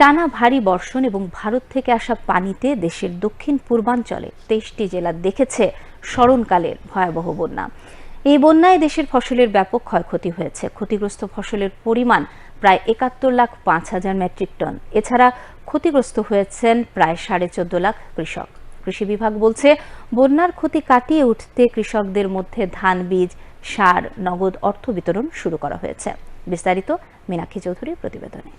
টানা ভারী বর্ষণ এবং ভারত থেকে আসা পানিতে দেশের দক্ষিণ পূর্বাঞ্চলে তেইশটি জেলা দেখেছে স্মরণকালের ভয়াবহ বন্যা। এই বন্যায় দেশের ফসলের ব্যাপক ক্ষয়ক্ষতি হয়েছে। ক্ষতিগ্রস্ত ফসলের পরিমাণ প্রায় একাত্তর লাখ পাঁচ হাজার মেট্রিক টন। এছাড়া ক্ষতিগ্রস্ত হয়েছেন প্রায় সাড়ে চোদ্দ লাখ কৃষক। কৃষি বিভাগ বলছে, বন্যার ক্ষতি কাটিয়ে উঠতে কৃষকদের মধ্যে ধান, বীজ, সার, নগদ অর্থ বিতরণ শুরু করা হয়েছে। বিস্তারিত মীনাক্ষী চৌধুরীর প্রতিবেদনে।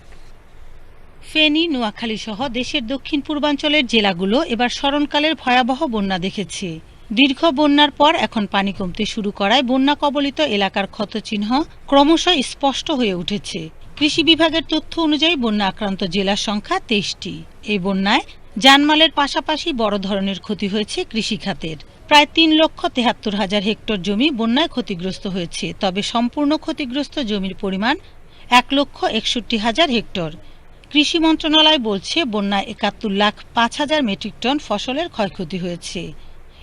ফেনী, নোয়াখালী সহ দেশের দক্ষিণ পূর্বাঞ্চলের জেলাগুলো এবার স্মরণকালের ভয়াবহ বন্যা দেখেছে। দীর্ঘ বন্যার পর এখন পানি কমতে শুরু করায় বন্যা কবলিত এলাকার ক্ষতচিহ্ন ক্রমশ স্পষ্ট হয়ে উঠেছে। কৃষি বিভাগের তথ্য অনুযায়ী বন্যা আক্রান্ত জেলার সংখ্যা তেইশটি। এই বন্যায় জানমালের পাশাপাশি বড় ধরনের ক্ষতি হয়েছে কৃষিখাতের। প্রায় তিন লক্ষ তেহাত্তর হাজার হেক্টর জমি বন্যায় ক্ষতিগ্রস্ত হয়েছে, তবে সম্পূর্ণ ক্ষতিগ্রস্ত জমির পরিমাণ এক লক্ষ একষট্টি হাজার হেক্টর। কৃষি মন্ত্রণালয় বলছে বন্যায় একাত্তর লাখ পাঁচ হাজার মেট্রিক টন ফসলের ক্ষয়ক্ষতি হয়েছে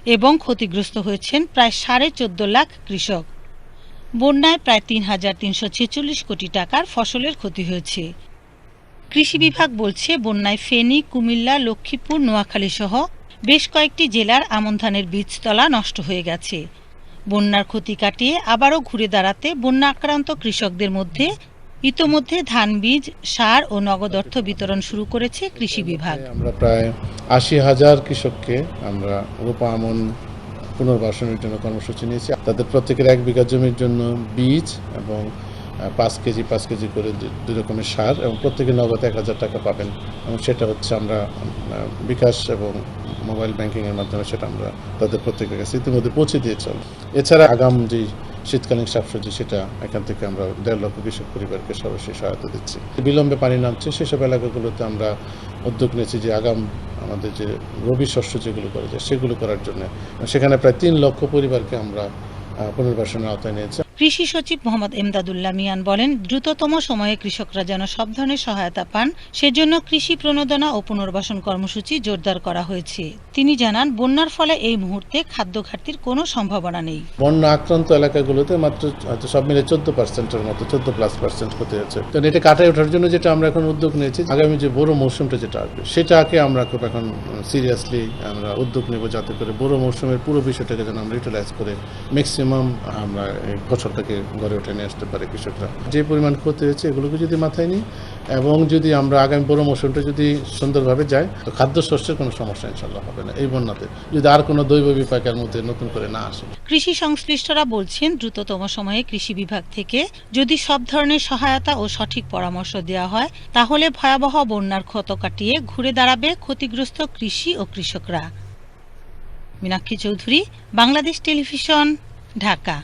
এবং ক্ষতিগ্রস্ত হয়েছেন প্রায় সাড়ে চোদ্দ লাখ কৃষক। বন্যায় প্রায় তিন হাজার তিনশো ছেচল্লিশ কোটি টাকার ফসলের ক্ষতি হয়েছে। কৃষি বিভাগ বলছে, বন্যায় ফেনী, কুমিল্লা, লক্ষ্মীপুর, নোয়াখালী সহ বেশ কয়েকটি জেলার আমন ধানের বীজতলা নষ্ট হয়ে গেছে। বন্যার ক্ষতি কাটিয়ে আবারও ঘুরে দাঁড়াতে বন্যা আক্রান্ত কৃষকদের মধ্যে ইতোমধ্যে ধান বীজ, সার ও নগদ অর্থ বিতরণ শুরু করেছে কৃষি বিভাগ। আমরা প্রায় আশি হাজার কৃষককে আমরা রোপা আমন পুনর্বাসনের জন্য কর্মসূচি নিয়েছি। তাদের প্রত্যেকের এক বিঘা জমির জন্য বীজ এবং পাঁচ কেজি পাঁচ কেজি করে দুই রকমের সার এবং প্রত্যেকে নগদ এক হাজার টাকা পাবেন এবং সেটা হচ্ছে আমরা বিকাশ এবং মোবাইল ব্যাংকিংয়ের মাধ্যমে সেটা আমরা তাদের প্রত্যেকের কাছে ইতিমধ্যে পৌঁছে দিয়েছি এছাড়া আগাম যে শীতকালীন শাকসবজি সেটা এখান থেকে আমরা দেড় লক্ষ কৃষক পরিবারকে সরাসরি সহায়তা দিচ্ছি। বিলম্বে পানি নামছে, সেসব এলাকাগুলোতে আমরা উদ্যোগ নিয়েছি যে আগাম আমাদের যে রবি শস্য যেগুলো করা যায় সেগুলো করার জন্য। সেখানে প্রায় তিন লক্ষ পরিবারকে আমরা পুনর্বাসনের আওতায় নিয়েছি। কৃষি সচিব মোহাম্মদ এমদাদুল্লাহ মিয়ান বলেন, দ্রুততম সময়ে কৃষকরা যেন সব ধরনের সহায়তা পান, সেজন্য কৃষি প্রণোদনা ও পুনর্বাসন কর্মসূচি জোরদার করা হয়েছে। তিনি জানান, বন্যার ফলে এই মুহূর্তে খাদ্য ঘাটতির কোনো সম্ভাবনা নেই। বন্যা আক্রান্ত এলাকাগুলোতে মাত্র সব মিলে চোদ্দ পার্সেন্টের মতো, চোদ্দ প্লাস পার্সেন্ট ক্ষতি হচ্ছে। তো এটা কাটায় ওঠার জন্য যেটা আমরা এখন উদ্যোগ নিয়েছি, আগামী যে বড় মৌসুমটা যেটা আসবে, সেটাকে আমরা খুব এখন সিরিয়াসলি আমরা উদ্যোগ নেব যাতে করে বড় মৌসুমের পুরো বিষয়টাকে যেন আমরা ইউটিলাইজ করে ম্যাক্সিমাম আমরা এই ফসলটাকে ঘরে উঠে নিয়ে আসতে পারে কৃষকরা। যে পরিমাণ ক্ষতি হয়েছে, এগুলোকে যদি মাথায় নিই, এবং যদি আমরা আগামী বড় মৌসুমটা যদি সুন্দরভাবে যাই তো খাদ্যশস্যের কোনো সমস্যা ইনশাল্লাহ হবে না, এই বন্যাতে। যদি আর কোনো দৈব বিপাকের মধ্যে নতুন করে না আসে। কৃষি সংশ্লিষ্টরা বলছেন, দ্রুততম সময়ে কৃষি বিভাগ থেকে যদি সব ধরনের সহায়তা ও সঠিক পরামর্শ দেওয়া হয়, তাহলে ভয়াবহ বন্যার ক্ষত কাটিয়ে ঘুরে দাঁড়াবে ক্ষতিগ্রস্ত কৃষি ও কৃষকরা। মীনাক্ষী চৌধুরী, বাংলাদেশ টেলিভিশন, ঢাকা।